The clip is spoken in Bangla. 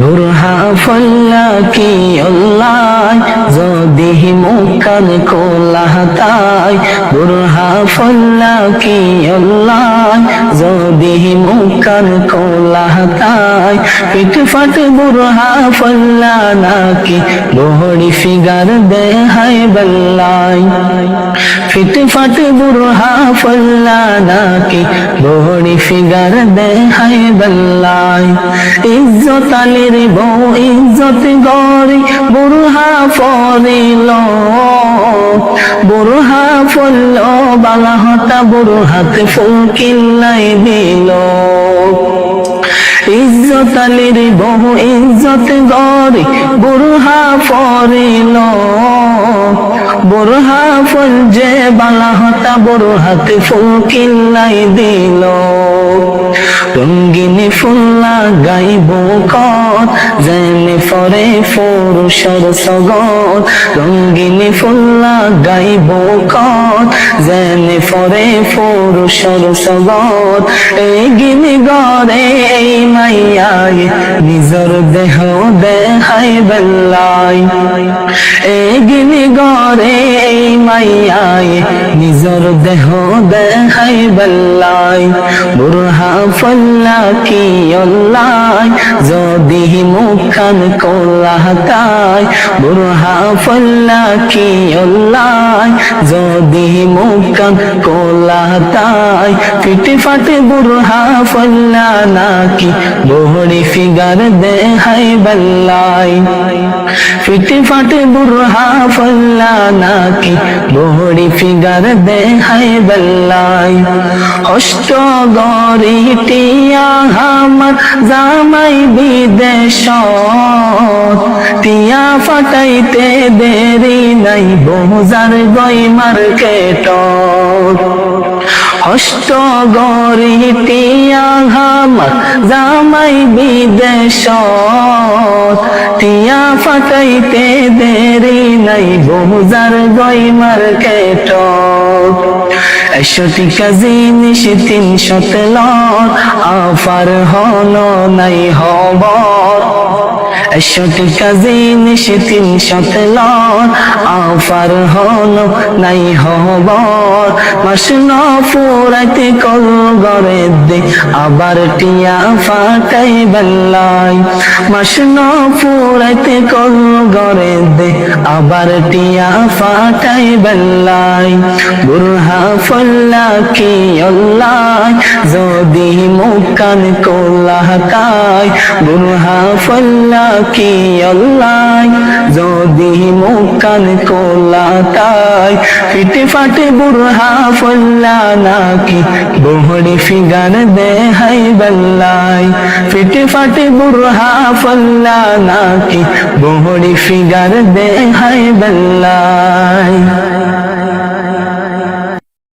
বুরহা ফল্লা কি অল্লাহ যদি মুকান কোলাহতাই বুরহা ফল্লা কি অল্লাহ যদি মুকান কোলাহতাই পিঠ ফাট বুরহা ফল্লা নাকি লোহড়ি ফিগার দেহাই বল্লাই। ফিট ফাট বুরহা ফল্লা নাকি লোহড়ি ফিগার দেহাই বল্লাই। ইজ্জত আলীর বউ ইজ্জত গরি বুরহা ফরিল বুরহা ফল বালাহতা বুরহাতে ফুল কিল্লাই দিল। ইজ্জত আলীর বহু ইজ্জত গরি বুরহা ফরিল বুরহা ফুল যে বালাহতা বুরহাতে ফুল কিল্লাই দিল। রঙ্গিনী ফুল্লা গাইব কত জেনে ফরে ফুরুষর সগত রঙ্গিনী ফুল্লা গাইব কত জেনে ফরে ফুরুষর সগত এই গিনি গরে এই মাইয়াই, নিজর দেহ দেহাই বেল্লাই। এই গিনি গরে এই মাইয়াই, নিজর দেহ দেহাই বেল্লাই। বুরহা ফল্লা কি অল্লাই যদি মুখান কোলাহতাই বুরহা ফল্লা কি অল্লাই যদি মুখান কোলাহতাই ফিটে ফাটে বুরহা ফল্লা নাকি লোহড়ি ফিগার দেহাই বল্লাই। ফিটে ফাটে বুরহা ফল্লা নাকি লোহড়ি ফিগার দেহাই বল্লাই। অষ্ট গরি আমার জামাই বিদেশ টিয়া ফাটাইতে দেরি নাই বহুজার গই মার্কেট গরি টিয়া আমার জামাই বিদেশ টিয়া ফাটাইতে দেরি নাই বহুজার গই মার্কেট একশোটি জিনিস তিনশত লট আফার হল নাই হবর। একশোটি জিনিস তিনশত লট আফার হল নাই হবর। মাস ন ফুরাইতে কল গড়ে দে, আবার টিয়া ফাটাই বেল্লাই মাস ন ফুরাইতে কল গড়ে দে, আবার টিয়া ফাটাই বেল্লাই বুরহা ফল্লা কি অল্লাহ যদি মুকান কোলাহতাই বুরহা ফল্লা কি অল্লাহ যদি মুকান কোলাহতাই ফিটে ফাটে বুরহা ফল্লা নাকি বহুড়ি ফিগার দেহাই বল্লাই। ফিটে ফাটে বুরহা ফল্লা নাকি বহুড়ি ফিগার দেহাই বেল্লাই।